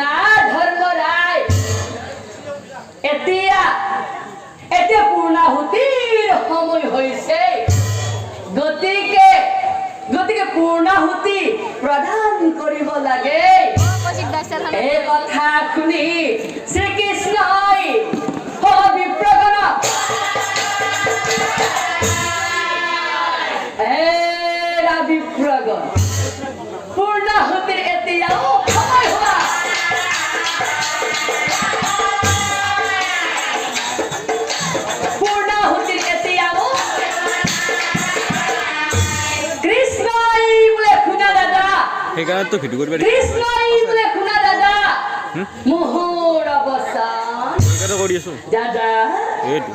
না ধর্ম রায় এতিয়া এতিয়া পূর্ণাহুতির সময় হয়েছে গতিকে গতিকে পূর্ণাহুতি প্রদান করিব লাগে। এই কথা শুনি শ্রীকৃষ্ণই বিপ্রগণ বিপ্রগণ অৱসান তো কৰি আছোঁ দাদা এইটো